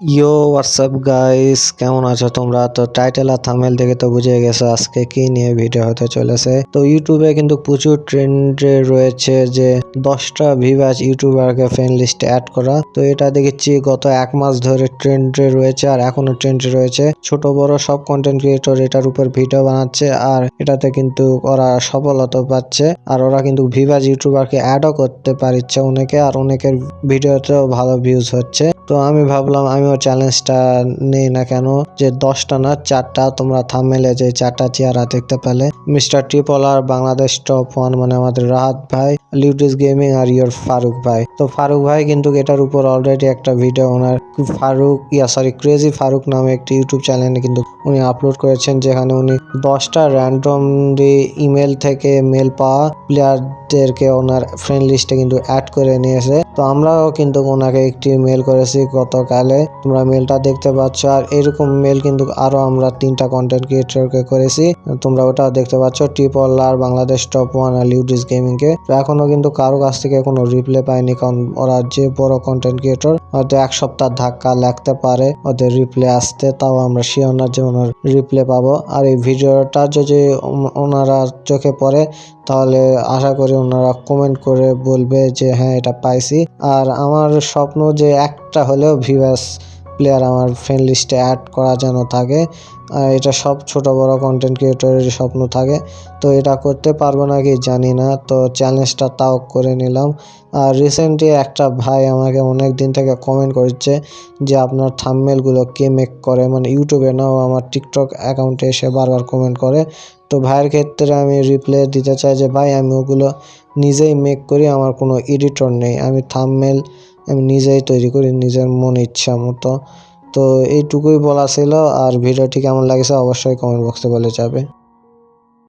ইয়ো WhatsApp guys কেমন আছো তোমরা? তো টাইটেল আর থামেল দেখে তো বুঝে গেছো আজকে কি নিয়ে ভিডিও হতে চলেছে। তো ইউটিউবে কিন্তু প্রচুর ট্রেন্ডে রয়েছে যে, দশটা ভিভাস ইউটিউবারকে ফ্রেন্ড লিস্টে অ্যাড করা। তো এটা দেখেছি গত এক মাস ধরে ট্রেন্ডে রয়েছে আর এখনও ট্রেন্ডে রয়েছে। ছোট, বড় সব কন্টেন্ট ক্রিয়েটর এটার উপর ভিডিও বানাচ্ছে আর এটাতে কিন্তু ওরা সফলতা পাচ্ছে। আর ওরা কিন্তু ভিভাস ইউটিউবারকে অ্যাডও করতে পারছে অনেকে, আর অনেকের ভিডিওতেও ভালো ভিউজ হচ্ছে। তো আমি ভাবলাম আমিও চ্যালেঞ্জটা নেই না কেন? যে দশটা না, চারটা, তোমরা থামেলে যে চারটা চেয়ারা দেখতে পেলে। Mister triple R Bangladesh top one মানে আমাদের রাহাত ভাই। লিউডিস গেমিং আর ইয়োর ফারুক ভাই। তো ফারুক ভাই কিন্তু এটার উপর অলরেডি একটা ভিডিও ওনার ফারুক ইয়া সরি ক্রেজি ফারুক নামে একটি ইউটিউব চ্যানেলে কিন্তু উনি আপলোড করেছেন, যেখানে উনি দশটা র্যান্ডমলি ইমেল থেকে মেল পাওয়া প্লেয়ারদেরকে ওনার ফ্রেন্ড লিস্টে কিন্তু অ্যাড করে নিয়েছে। তো আমরাও কিন্তু ওনাকে একটি মেল করেছি গতকালে। তোমরা মেলটা দেখতে পাচ্ছ আর এরকম মেল কিন্তু আরও আমরা তিনটা কন্টেন্ট ক্রিয়েটরকে করেছি। তোমরা ওটা দেখতে পাচ্ছ triple R Bangladesh top one আর লিউডিস গেমিং কে তো এখনও কিন্তু কারও কাছ থেকে কোনো রিপ্লাই পাইনি কারণ ওরা যে বড় কন্টেন্ট ক্রিয়েটর হয়তো এক সপ্তাহ ধাক্কা লাগতে পারে, ওদের রিপ্লাই আসতে, তাও আমরা শিওর না যে ওনার রিপ্লাই পাবো। আর এই ভিডিওটা যদি ওনারা চোখে পড়ে, তাহলে আশা করি ওনারা কমেন্ট করে বলবে যে হ্যাঁ এটা পাইছি। আর আমার স্বপ্ন যে একটা হলেও ভিভাস প্লেয়ার আমার ফ্রেন্ড লিস্টে অ্যাড করা যেন থাকে। এটা সব ছোট বড় কন্টেন্ট ক্রিয়েটরের স্বপ্ন থাকে। তো এটা করতে পারব না কি জানি না। তো চ্যালেঞ্জটা তাও করে নিলাম। আর রিসেন্টলি একটা ভাই আমাকে অনেক দিন থেকে কমেন্ট করছে যে আপনার থাম্বনেলগুলো কে মেক করে? মানে ইউটিউবে নাও আমার টিকটক অ্যাকাউন্টে এসে বারবার কমেন্ট করে। তো ভাইয়ের ক্ষেত্রে আমি রিপ্লাই দিতে চাই যে, ভাই, আমি ওগুলো নিজেই মেক করি, আমার কোনো এডিটর নেই। আমি থাম্বনেল আমি নিজেই তৈরি করি, নিজের মন ইচ্ছা মতো। তো এইটুকুই বলা ছিল, আর ভিডিওটি কেমন লাগছে অবশ্যই কমেন্ট বক্সে বলে যাবে।